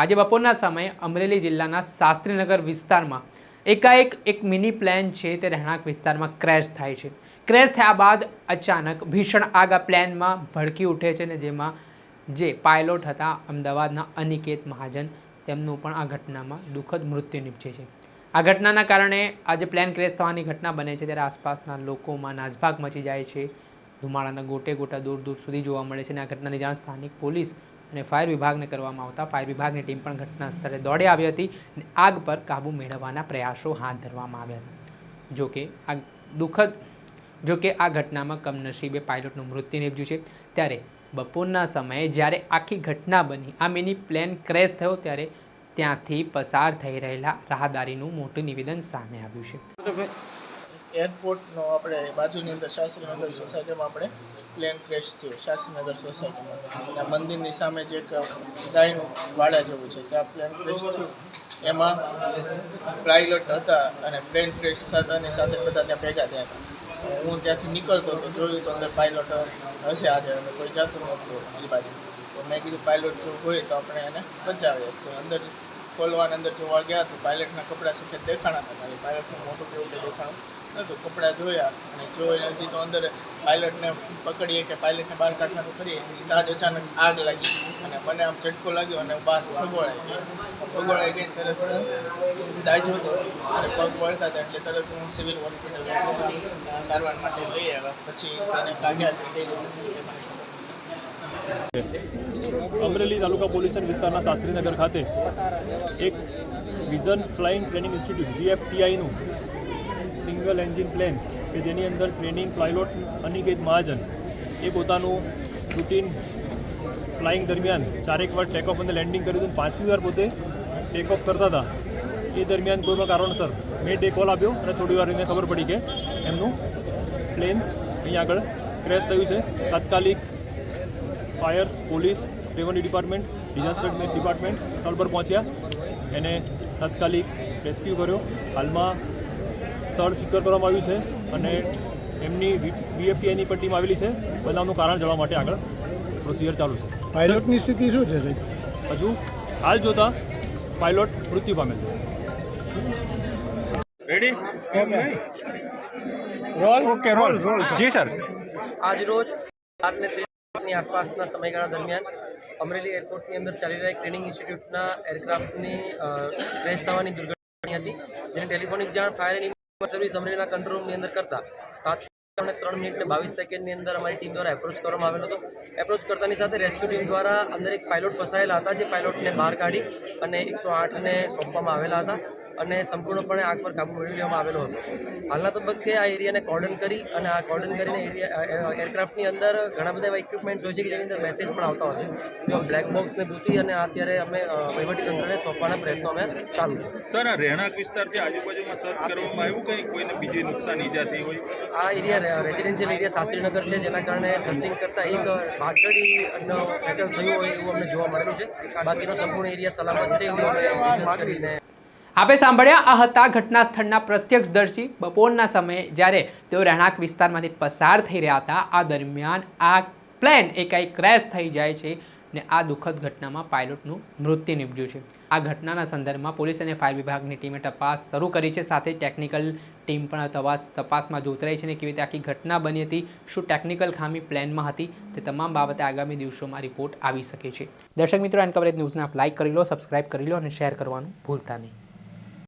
આજે બપોરના સમયે અમરેલી જિલ્લાના શાસ્ત્રીનગર વિસ્તારમાં એકાએક એક મિની પ્લેન છે તે રહેણાંક વિસ્તારમાં ક્રેશ થાય છે. ક્રેશ થયા બાદ અચાનક ભીષણ આગ આ પ્લેનમાં ભડકી ઉઠે છે ને જેમાં જે પાયલોટ હતા અમદાવાદના અનિકેત મહાજન તેમનું પણ આ ઘટનામાં દુઃખદ મૃત્યુ નીપજે છે. આ ઘટનાના કારણે આજે પ્લેન ક્રેશ થવાની ઘટના બને છે ત્યારે આસપાસના લોકોમાં નાસભાગ મચી જાય છે. ધુમાડાના ગોટે ગોટા દૂર દૂર સુધી જોવા મળે છે અને આ ઘટનાની જાણ સ્થાનિક પોલીસ અને ફાયર વિભાગને કરવામાં આવતા ફાયર વિભાગની ટીમ પણ ઘટના સ્થળે દોડી આવી હતી અને આગ પર કાબૂ મેળવવાના પ્રયાસો હાથ ધરવામાં આવ્યા હતા. જોકે આ દુઃખદ જોકે આ ઘટનામાં કમનસીબે પાયલોટનું મૃત્યુ નિપજ્યું છે. ત્યારે બપોરના સમયે જ્યારે આખી ઘટના બની, આ મિની પ્લેન ક્રેશ થયો, ત્યારે ત્યાંથી પસાર થઈ રહેલા રાહદારીનું મોટું નિવેદન સામે આવ્યું છે. એરપોર્ટનો આપણે બાજુની અંદર શાસ્ત્રીનગર સોસાયટીમાં આપણે પ્લેન ક્રેશ થયું. શાસ્ત્રીનગર સોસાયટીમાં. મંદિરની સામે જે એક ગાયનું વાડા જેવું છે. ત્યાં પ્લેન ક્રેશ થયું. એમાં પાયલોટ હતા અને પ્લેન ક્રેશ થતાની સાથે બધા ત્યાં ભેગા થયા હતા. હું ત્યાંથી નીકળતો હતો જોયું તો અંદર પાયલોટ હશે આજે અને કોઈ જાતું નહોતું એ બાજુ. તો મેં કીધું પાયલોટ જો હોય તો આપણે એને બચાવીએ. તો અંદર ખોલવાની અંદર જોવા ગયા તો પાયલટના કપડાં સફેદ દેખાણા હતા. પાયલટનું મોટું કેવું દેખાણું? નહોતું. કપડાં જોયા અને જોઈને નથી તો અંદર પાયલટને પકડીએ કે પાયલટને બહાર કાઢવાનું કરીએ ત્યાં જ અચાનક આગ લાગી અને મને આમ ઝટકો લાગ્યો અને બહાર ભગોળાઈ ગયો. ભગોળાઈ ગઈ તરત દાજો હતો. અને પગ વળતા હતા એટલે તરત હું સિવિલ હોસ્પિટલ સારવાર માટે લઈ આવ્યા. પછી એને કાઢ્યા એ ખબર નથી. અમરેલી તાલુકા પોલીસ વિસ્તારના શાસ્ત્રીનગર ખાતે એક વિઝન ફ્લાઇંગ ટ્રેનિંગ ઇન્સ્ટિટ્યૂટ, વીએફટીઆઈનું સિંગલ એન્જિન પ્લેન કે જેની અંદર ટ્રેનિંગ પાયલોટ અનિકેત મહાજન એ પોતાનું રૂટીન ફ્લાઇંગ દરમિયાન ચારેક વાર ટેક ઓફ અને લેન્ડિંગ કર્યું હતું પાંચમી વાર પોતે ટેક ઓફ કરતા હતા. એ દરમિયાન કોઈ પણ કારણસર મેં ડે કોલ આપ્યો અને થોડી વાર એને ખબર પડી કે એમનું પ્લેન અહીં આગળ ક્રેશ થયું છે. તાત્કાલિક fire police revenue department disaster department સ્થળ પર પહોંચ્યા. એને તાત્કાલિક રેસ્ક્યુ કર્યો. હાલમાં સ્થળ સિક્યોર કરવામાં આવ્યું છે અને એમની વીએફટીઆઈની પણ ટીમ આવેલી છે. બનાવનું કારણ જાણવા માટે આગળ પ્રોસિજર ચાલુ છે. પાયલોટની સ્થિતિ શું છે સાહેબ? હજુ હાલ જોતા પાયલોટ મૃત્યુ પામેલ છે. ઓકે રોલ રોલ જી સર આજરોજ બારને ત્રીસની આસપાસના સમયગાળા દરમિયાન અમરેલી એરપોર્ટની અંદર ચાલી રહેલા ટ્રેનિંગ ઇન્સ્ટિટ્યૂટના એરક્રાફ્ટની ક્રેશ થવાની દુર્ઘટના હતી. જેની ટેલિફોનિક જાણ ફાયર એન્ડ સર્વિસ અમરેલીના કંટ્રોલ રૂમની અંદર કરતા, તાત્કાલિક ત્રણ મિનિટ ને બાવીસ સેકન્ડની અંદર અમારી ટીમ દ્વારા એપ્રોચ કરવામાં આવેલો હતો. એપ્રોચ કરતાની સાથે રેસ્ક્યુ ટીમ દ્વારા અંદર એક પાયલોટ ફસાયેલા હતા, જે પાયલોટને બહાર કાઢી અને એકસો આઠને સોંપવામાં આવેલા હતા. અને સંપૂર્ણપણે આગ પર કાબુ મેળવી લેવામાં આવેલો હતો. હાલના તબક્કે આ એરિયાને કોર્ડન કરી અને આ કોર્ડન કરીને એરિયા એરક્રાફ્ટની અંદર ઘણા બધા એવા ઇક્વિપમેન્ટ્સ હોય છે કે જેની અંદર મેસેજ પણ આવતા હોય છે. જેમાં બ્લેક બોક્સને ભૂતી અને અત્યારે અમે વહીવટીતંત્રને સોંપવાના પ્રયત્નો અમે ચાલુ છે. સર આ રહેણાંક વિસ્તારથી આજુબાજુમાં સર્ચ કરવામાં આવ્યું કંઈ? કોઈને બીજી નુકસાન ઈજા થઈ હોય? આ એરિયા રેસિડેન્શિયલ એરિયા શાસ્ત્રીનગર છે જેના કારણે સર્ચિંગ કરતાં એક પાછળી ફેટલ થયું હોય એવું અમને જોવા મળેલું છે. બાકીનો સંપૂર્ણ એરિયા સલામત છે એવું અમે કરીને આપે સાંભળ્યા, આ હતા ઘટના સ્થળના પ્રત્યક્ષદર્શી. બપોરના સમયે જ્યારે તેઓ રહેણાંક વિસ્તારમાંથી પસાર થઈ રહ્યા હતા, આ દરમિયાન આ પ્લેન એકાએક ક્રેશ થઈ જાય છે ને આ દુઃખદ ઘટનામાં પાયલોટનું મૃત્યુ નીપજ્યું છે. આ ઘટનાના સંદર્ભમાં પોલીસ અને ફાયર વિભાગની ટીમે તપાસ શરૂ કરી છે, સાથે ટેકનિકલ ટીમ પણ તપાસ, તપાસમાં જોતરાઈ છે ને કેવી રીતે આખી ઘટના બની હતી, શું ટેકનિકલ ખામી પ્લેનમાં હતી, તે તમામ બાબતે આગામી દિવસોમાં રિપોર્ટ આવી શકે છે. દર્શક મિત્રો, એન કવરેજ ન્યૂઝને આપ લાઇક કરી લો, સબસ્ક્રાઇબ કરી લો અને શેર કરવાનું ભૂલતા નહીં.